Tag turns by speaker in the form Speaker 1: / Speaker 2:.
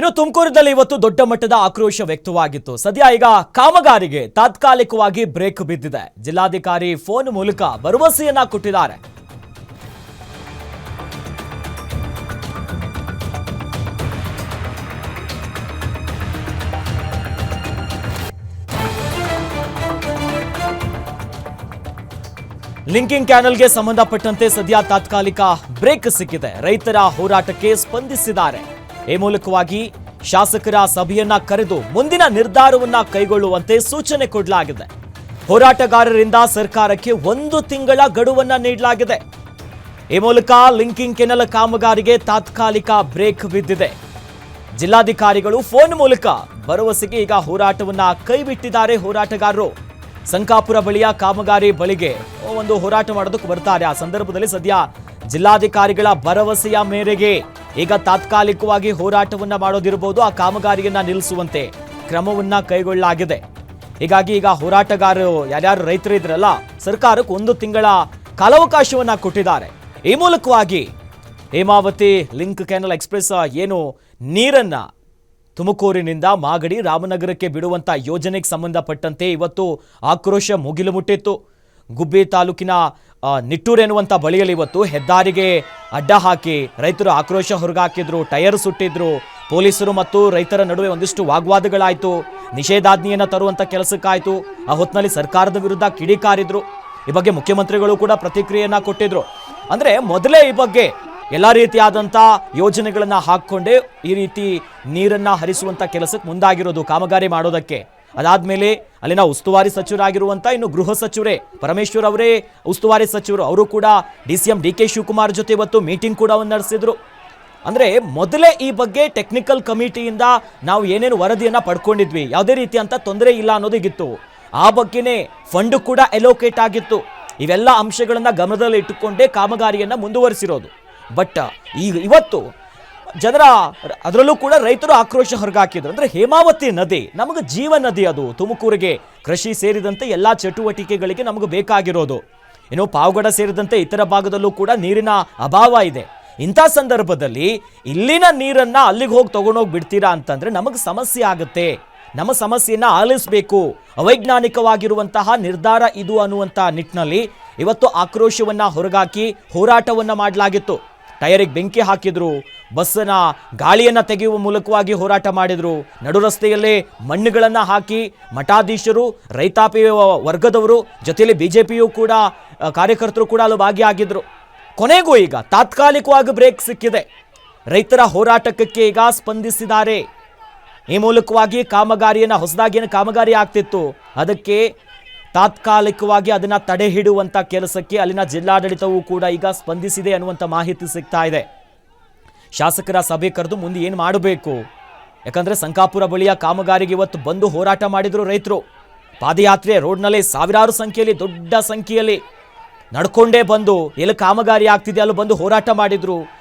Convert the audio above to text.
Speaker 1: ಇನ್ನು ತುಮಕೂರಿನಲ್ಲಿ ಇವತ್ತು ದೊಡ್ಡ ಮಟ್ಟದ ಆಕ್ರೋಶ ವ್ಯಕ್ತವಾಗಿತ್ತು. ಸದ್ಯ ಈಗ ಕಾಮಗಾರಿಗೆ ತಾತ್ಕಾಲಿಕವಾಗಿ ಬ್ರೇಕ್ ಬಿದ್ದಿದೆ. ಜಿಲ್ಲಾಧಿಕಾರಿ ಫೋನ್ ಮೂಲಕ ಭರವಸೆಯನ್ನ ಕೊಟ್ಟಿದ್ದಾರೆ. ಲಿಂಕಿಂಗ್ ಕ್ಯಾನಲ್ಗೆ ಸಂಬಂಧಪಟ್ಟಂತೆ ಸದ್ಯ ತಾತ್ಕಾಲಿಕ ಬ್ರೇಕ್ ಸಿಕ್ಕಿದೆ. ರೈತರ ಹೋರಾಟಕ್ಕೆ ಸ್ಪಂದಿಸಿದ್ದಾರೆ. ಈ ಮೂಲಕವಾಗಿ ಶಾಸಕರ ಸಭೆಯನ್ನ ಕರೆದು ಮುಂದಿನ ನಿರ್ಧಾರವನ್ನ ಕೈಗೊಳ್ಳುವಂತೆ ಸೂಚನೆ ಕೊಡಲಾಗಿದೆ. ಹೋರಾಟಗಾರರಿಂದ ಸರ್ಕಾರಕ್ಕೆ ಒಂದು ತಿಂಗಳ ಗಡುವನ್ನ ನೀಡಲಾಗಿದೆ. ಈ ಮೂಲಕ ಲಿಂಕಿಂಗ್ ಕೆನಲ್ ಕಾಮಗಾರಿಗೆ ತಾತ್ಕಾಲಿಕ ಬ್ರೇಕ್ ಬಿದ್ದಿದೆ. ಜಿಲ್ಲಾಧಿಕಾರಿಗಳು ಫೋನ್ ಮೂಲಕ ಭರವಸೆಗೆ ಈಗ ಹೋರಾಟವನ್ನ ಕೈಬಿಟ್ಟಿದ್ದಾರೆ ಹೋರಾಟಗಾರರು. ಸಂಕಾಪುರ ಬಳಿಯ ಕಾಮಗಾರಿ ಬಳಿಗೆ ಒಂದು ಹೋರಾಟ ಮಾಡೋದಕ್ಕೆ ಬರ್ತಾರೆ. ಆ ಸಂದರ್ಭದಲ್ಲಿ ಸದ್ಯ ಜಿಲ್ಲಾಧಿಕಾರಿಗಳ ಭರವಸೆಯ ಮೇರೆಗೆ ಈಗ ತಾತ್ಕಾಲಿಕವಾಗಿ ಹೋರಾಟವನ್ನ ಮಾಡೋದಿರಬಹುದು ಆ ಕಾಮಗಾರಿಯನ್ನ ನಿಲ್ಲಿಸುವಂತೆ ಕ್ರಮವನ್ನ ಕೈಗೊಳ್ಳಲಾಗಿದೆ. ಹೀಗಾಗಿ ಈಗ ಹೋರಾಟಗಾರರು, ಯಾರ್ಯಾರು ರೈತರು ಇದ್ರಲ್ಲ, ಸರ್ಕಾರಕ್ಕೆ ಒಂದು ತಿಂಗಳ ಕಾಲಾವಕಾಶವನ್ನ ಕೊಟ್ಟಿದ್ದಾರೆ. ಈ ಮೂಲಕವಾಗಿ ಹೇಮಾವತಿ ಲಿಂಕ್ ಕ್ಯಾನಲ್ ಎಕ್ಸ್ಪ್ರೆಸ್ ಏನು ನೀರನ್ನ ತುಮಕೂರಿನಿಂದ ಮಾಗಡಿ ರಾಮನಗರಕ್ಕೆ ಬಿಡುವಂತ ಯೋಜನೆಗೆ ಸಂಬಂಧಪಟ್ಟಂತೆ ಇವತ್ತು ಆಕ್ರೋಶ ಮುಗಿಲು ಮುಟ್ಟಿತ್ತು. ಗುಬ್ಬಿ ತಾಲೂಕಿನ ನಿಟ್ಟೂರು ಎನ್ನುವಂಥ ಬಳಿಯಲ್ಲಿ ಇವತ್ತು ಹೆದ್ದಾರಿಗೆ ಅಡ್ಡ ಹಾಕಿ ರೈತರು ಆಕ್ರೋಶ ಹೊರಗಾಕಿದ್ರು ಟೈರ್ ಸುಟ್ಟಿದ್ರು. ಪೊಲೀಸರು ಮತ್ತು ರೈತರ ನಡುವೆ ಒಂದಿಷ್ಟು ವಾಗ್ವಾದಗಳಾಯಿತು. ನಿಷೇಧಾಜ್ಞೆಯನ್ನು ತರುವಂತ ಕೆಲಸಕ್ಕಾಯ್ತು. ಆ ಹೊತ್ತಿನಲ್ಲಿ ಸರ್ಕಾರದ ವಿರುದ್ಧ ಕಿಡಿಕಾರಿದ್ರು ಈ ಬಗ್ಗೆ ಮುಖ್ಯಮಂತ್ರಿಗಳು ಕೂಡ ಪ್ರತಿಕ್ರಿಯೆಯನ್ನು ಕೊಟ್ಟಿದ್ರು. ಅಂದ್ರೆ ಮೊದಲೇ ಈ ಬಗ್ಗೆ ಎಲ್ಲ ರೀತಿಯಾದಂಥ ಯೋಜನೆಗಳನ್ನು ಹಾಕ್ಕೊಂಡೇ ಈ ರೀತಿ ನೀರನ್ನ ಹರಿಸುವಂತ ಕೆಲಸಕ್ಕೆ ಮುಂದಾಗಿರೋದು ಕಾಮಗಾರಿ ಮಾಡೋದಕ್ಕೆ. ಅದಾದ್ಮೇಲೆ ಅಲ್ಲಿನ ಉಸ್ತುವಾರಿ ಸಚಿವರಾಗಿರುವಂಥ ಇನ್ನು ಗೃಹ ಸಚಿವರೇ ಪರಮೇಶ್ವರ್ ಅವರೇ ಉಸ್ತುವಾರಿ ಸಚಿವರು. ಅವರು ಕೂಡ D C M D K Shivakumar ಜೊತೆ ಇವತ್ತು ಮೀಟಿಂಗ್ ಕೂಡ ನಡೆಸಿದ್ರು. ಅಂದ್ರೆ ಮೊದಲೇ ಈ ಬಗ್ಗೆ ಟೆಕ್ನಿಕಲ್ ಕಮಿಟಿಯಿಂದ ನಾವು ಏನೇನು ವರದಿಯನ್ನ ಪಡ್ಕೊಂಡಿದ್ವಿ, ಯಾವುದೇ ರೀತಿಯಂತ ತೊಂದರೆ ಇಲ್ಲ ಅನ್ನೋದಿಗಿತ್ತು ಆ ಬಗ್ಗೆನೇ ಫಂಡ್ ಕೂಡ ಎಲೋಕೇಟ್ ಆಗಿತ್ತು. ಇವೆಲ್ಲ ಅಂಶಗಳನ್ನು ಗಮನದಲ್ಲಿ ಇಟ್ಟುಕೊಂಡೇ ಕಾಮಗಾರಿಯನ್ನ ಮುಂದುವರಿಸಿರೋದು. ಬಟ್ ಈಗ ಇವತ್ತು ಜನರ ಅದರಲ್ಲೂ ಕೂಡ ರೈತರು ಆಕ್ರೋಶ ಹೊರಗಾಕಿದ್ರು. ಅಂದ್ರೆ ಹೇಮಾವತಿ ನದಿ, ನಮಗೆ ಜೀವ ನದಿ ಅದು. ತುಮಕೂರಿಗೆ ಕೃಷಿ ಸೇರಿದಂತೆ ಎಲ್ಲಾ ಚಟುವಟಿಕೆಗಳಿಗೆ ನಮಗೆ ಬೇಕಾಗಿರೋದು. ಇನ್ನು ಪಾವಗಡ ಸೇರಿದಂತೆ ಇತರ ಭಾಗದಲ್ಲೂ ಕೂಡ ನೀರಿನ ಅಭಾವ ಇದೆ. ಇಂಥ ಸಂದರ್ಭದಲ್ಲಿ ಇಲ್ಲಿನ ನೀರನ್ನ ಅಲ್ಲಿಗೆ ಹೋಗಿ ತಗೊಂಡೋಗಿ ಬಿಡ್ತೀರಾ ಅಂತಂದ್ರೆ ನಮಗೆ ಸಮಸ್ಯೆ ಆಗುತ್ತೆ. ನಮ್ಮ ಸಮಸ್ಯೆಯನ್ನ ಆಲಿಸಬೇಕು. ಅವೈಜ್ಞಾನಿಕವಾಗಿರುವಂತಹ ನಿರ್ಧಾರ ಇದು ಅನ್ನುವಂಥ ನಿಟ್ಟಿನಲ್ಲಿ ಇವತ್ತು ಆಕ್ರೋಶವನ್ನ ಹೊರಗಾಕಿ ಹೋರಾಟವನ್ನ ಮಾಡಲಾಗಿತ್ತು. ಟಯರಿಗೆ ಬೆಂಕಿ ಹಾಕಿದ್ರು. ಬಸ್ಸನ್ನ ಗಾಳಿಯನ್ನ ತೆಗೆಯುವ ಮೂಲಕವಾಗಿ ಹೋರಾಟ ಮಾಡಿದ್ರು. ನಡು ರಸ್ತೆಯಲ್ಲೇ ಮಣ್ಣುಗಳನ್ನು ಹಾಕಿ ಮಠಾಧೀಶರು, ರೈತಾಪಿ ವರ್ಗದವರು, ಜೊತೆಯಲ್ಲಿ ಬಿಜೆಪಿಯು ಕೂಡ ಕಾರ್ಯಕರ್ತರು ಕೂಡ ಅಲ್ಲಿ ಭಾಗಿಯಾಗಿದ್ರು. ಕೊನೆಗೂ ಈಗ ತಾತ್ಕಾಲಿಕವಾಗಿ ಬ್ರೇಕ್ ಸಿಕ್ಕಿದೆ. ರೈತರ ಹೋರಾಟಕ್ಕೆ ಈಗ ಸ್ಪಂದಿಸಿದ್ದಾರೆ. ಈ ಮೂಲಕವಾಗಿ ಕಾಮಗಾರಿಯನ್ನು, ಹೊಸದಾಗಿ ಏನು ಕಾಮಗಾರಿ ಆಗ್ತಿತ್ತು, ಅದಕ್ಕೆ ತಾತ್ಕಾಲಿಕವಾಗಿ ಅದನ್ನ ತಡೆ ಹಿಡುವಂತ ಕೆಲಸಕ್ಕೆ ಅಲ್ಲಿನ ಜಿಲ್ಲಾಡಳಿತವೂ ಕೂಡ ಈಗ ಸ್ಪಂದಿಸಿದೆ ಅನ್ನುವಂಥ ಮಾಹಿತಿ ಸಿಗ್ತಾ ಇದೆ. ಶಾಸಕರ ಸಭೆ ಕರೆದು ಮುಂದೆ ಏನು ಮಾಡಬೇಕು? ಯಾಕಂದ್ರೆ ಸಂಕಾಪುರ ಬಳಿಯ ಕಾಮಗಾರಿಗೆ ಇವತ್ತು ಬಂದು ಹೋರಾಟ ಮಾಡಿದ್ರು ರೈತರು. ಪಾದಯಾತ್ರೆ ರೋಡ್ನಲ್ಲಿ ಸಾವಿರಾರು ಸಂಖ್ಯೆಯಲ್ಲಿ, ದೊಡ್ಡ ಸಂಖ್ಯೆಯಲ್ಲಿ ನಡ್ಕೊಂಡೇ ಬಂದು, ಎಲ್ಲಿ ಕಾಮಗಾರಿ ಆಗ್ತಿದೆ ಅಲ್ಲಿ ಬಂದು ಹೋರಾಟ ಮಾಡಿದ್ರು.